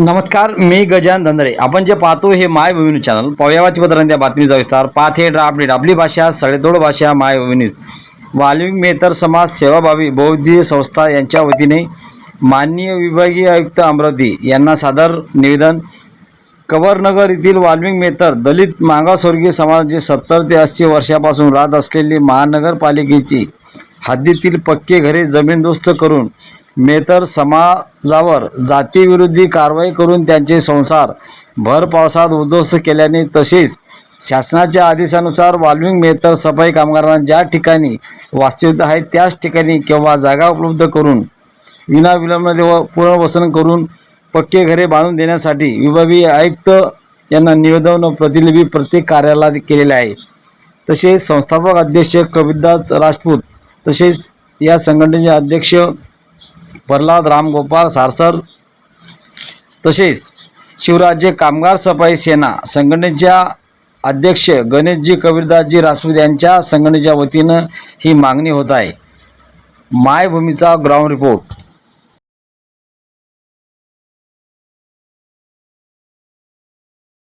नमस्कार मी गजान धंदरे. आपण जे पाहतो हे मायभूमी न्यूज चॅनल. पाहुयावाची पत्रांत बातमीचा विस्तार. पाच हे अपडेट आपली भाषा सडेतोड भाषा मायभूमी न्यूज वाल्मिक मेहतर समाज सेवाभावी बौद्धीय संस्था यांच्या वतीने माननीय विभागीय आयुक्त अमरावती यांना सादर निवेदन. कबरनगर येथील वाल्मिक मेहतर दलित मागासवर्गीय समाजाचे सत्तर ते ऐंशी वर्षापासून राहत असलेली महानगरपालिकेची हद्दीतील पक्के घरे जमीनदोस्त करून मेतर समाजावर जातीविरोधी कारवाई करून त्यांचे संसार भर पावसात उद्ध्वस्त केल्याने तसेच शासनाच्या आदेशानुसार वाल्मिक मेहतर सफाई कामगारांना ज्या ठिकाणी वास्तव्य आहे त्याच ठिकाणी किंवा जागा उपलब्ध करून विनाविलंब व पुनर्वसन करून पक्के घरे बांधून देण्यासाठी विभागीय आयुक्त यांना निवेदन प्रतिलिपी प्रत्येक कार्यालयात केलेले आहे. तसेच संस्थापक अध्यक्ष कबीरदास राजपूत तसेच या संघटनेचे अध्यक्ष प्रल्हाद रामगोपाळ सारसर. तसेच शिवराज्य कामगार सफाई सेना संघटनेच्या अध्यक्ष गणेशजी कबीरदासजी राजपूत यांच्या संघटनेच्या वतीनं ही मागणी होत आहे. मायभूमीचा ग्राउंड रिपोर्ट.